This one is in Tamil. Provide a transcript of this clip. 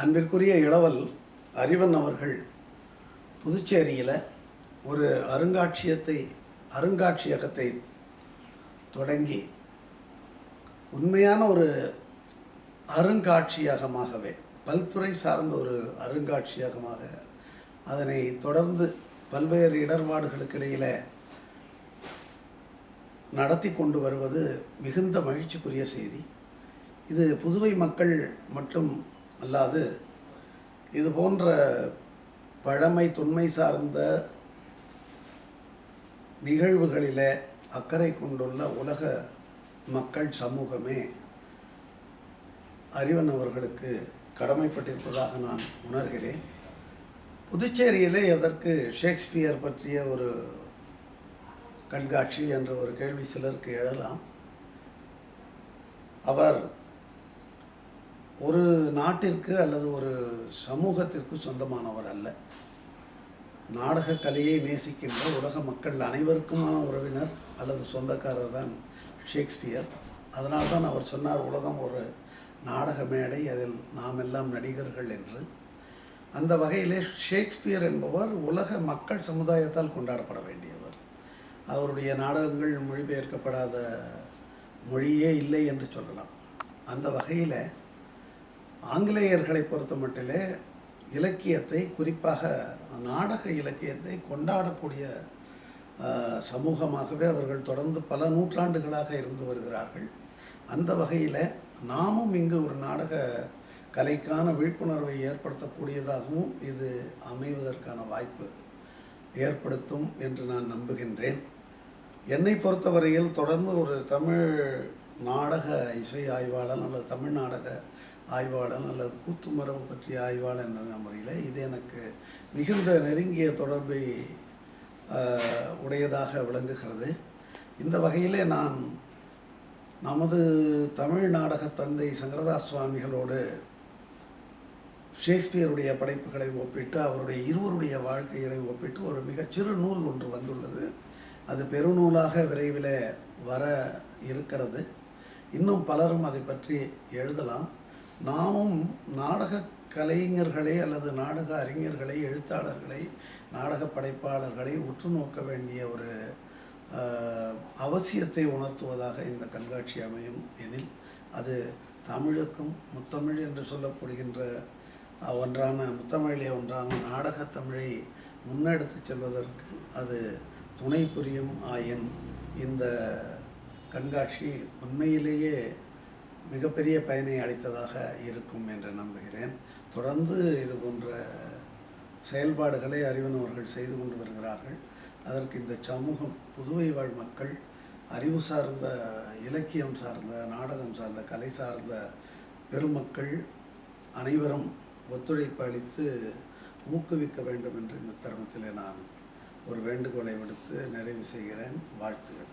அன்பிற்குரிய இளவல் அறிவன் அவர்கள் புதுச்சேரியில் ஒரு அருங்காட்சியத்தை அருங்காட்சியகத்தை தொடங்கி உண்மையான ஒரு அருங்காட்சியகமாகவே பல்துறை சார்ந்த ஒரு அருங்காட்சியகமாக அதனை தொடர்ந்து பல்வேறு இடர்பாடுகளுக்கு இடையில் நடத்தி கொண்டு வருவது மிகுந்த மகிழ்ச்சிக்குரிய செய்தி. இது புதுவை மக்கள் மற்றும் அல்லாது இது போன்ற பழமை தொன்மை சார்ந்த நிகழ்வுகளில் அக்கறை கொண்டுள்ள உலக மக்கள் சமூகமே அறிவன் அவர்களுக்கு கடமைப்பட்டிருப்பதாக நான் உணர்கிறேன். புதுச்சேரியிலே எதற்கு ஷேக்ஸ்பியர் பற்றிய ஒரு கண்காட்சி என்ற ஒரு கேள்வி சிலருக்கு எழலாம். அவர் ஒரு நாட்டிற்கு அல்லது ஒரு சமூகத்திற்கு சொந்தமானவர் அல்ல. நாடக கலையை நேசிக்கின்ற உலக மக்கள் அனைவருக்குமான உறவினர் அல்லது சொந்தக்காரர் தான் ஷேக்ஸ்பியர். அதனால்தான் அவர் சொன்னார் உலகம் ஒரு நாடக மேடை அதில் நாம் எல்லாம் நடிகர்கள் என்று. அந்த வகையிலே ஷேக்ஸ்பியர் என்பவர் உலக மக்கள் சமுதாயத்தால் கொண்டாடப்பட வேண்டியவர். அவருடைய நாடகங்கள் மொழிபெயர்க்கப்படாத மொழியே இல்லை என்று சொல்லலாம். அந்த வகையில் ஆங்கிலேயர்களை பொறுத்த மட்டிலே இலக்கியத்தை குறிப்பாக நாடக இலக்கியத்தை கொண்டாடக்கூடிய சமூகமாகவே அவர்கள் தொடர்ந்து பல நூற்றாண்டுகளாக இருந்து வருகிறார்கள். அந்த வகையில் நாமும் இங்கு ஒரு நாடக கலைக்கான விழிப்புணர்வை ஏற்படுத்தக்கூடியதாகவும் இது அமைவதற்கான வாய்ப்பு ஏற்படுத்தும் என்று நான் நம்புகின்றேன். என்னை பொறுத்தவரையில் தொடர்ந்து ஒரு தமிழ் நாடக இசை ஆய்வாளன் அல்லது தமிழ் நாடக ஆய்வாளன் அல்லது கூத்து மரபு பற்றிய ஆய்வாளன் என்ற முறையில் இது எனக்கு மிகுந்த நெருங்கிய தொடர்பை உடையதாக விளங்குகிறது. இந்த வகையிலே நான் நமது தமிழ் நாடக தந்தை சங்கரதாஸ் சுவாமிகளோடு ஷேக்ஸ்பியருடைய படைப்புகளை ஒப்பிட்டு அவருடைய இருவருடைய வாழ்க்கைகளை ஒப்பிட்டு ஒரு மிகச்சிறு நூல் ஒன்று வந்துள்ளது. அது பெருநூலாக விரைவில் வர இருக்கிறது. இன்னும் பலரும் அதை பற்றி எழுதலாம். நாமும் நாடக கலைஞர்களை அல்லது நாடக அறிஞர்களை எழுத்தாளர்களை நாடக படைப்பாளர்களை உற்று நோக்க வேண்டிய ஒரு அவசியத்தை உணர்த்துவதாக இந்த கண்காட்சி அமையும் எனில் அது தமிழுக்கும் முத்தமிழ் என்று சொல்லப்படுகின்ற ஒன்றான முத்தமிழிலே ஒன்றான நாடக தமிழை முன்னெடுத்துச் செல்வதற்கு அது துணை புரியும் ஆயின் இந்த கண்காட்சி உண்மையிலேயே மிகப்பெரிய பயனை அளித்ததாக இருக்கும் என்று நம்புகிறேன். தொடர்ந்து இது போன்ற செயல்பாடுகளை அறிவினவர்கள் செய்து கொண்டு வருகிறார்கள். அதற்கு இந்த சமூகம் புதுவை வாழ் மக்கள் அறிவு சார்ந்த இலக்கியம் சார்ந்த நாடகம் சார்ந்த கலை சார்ந்த பெருமக்கள் அனைவரும் ஒத்துழைப்பு அளித்து ஊக்குவிக்க வேண்டும் என்று இந்த தருணத்தில் நான் ஒரு வேண்டுகோளை விடுத்து நிறைவு செய்கிறேன். வாழ்த்துகள்.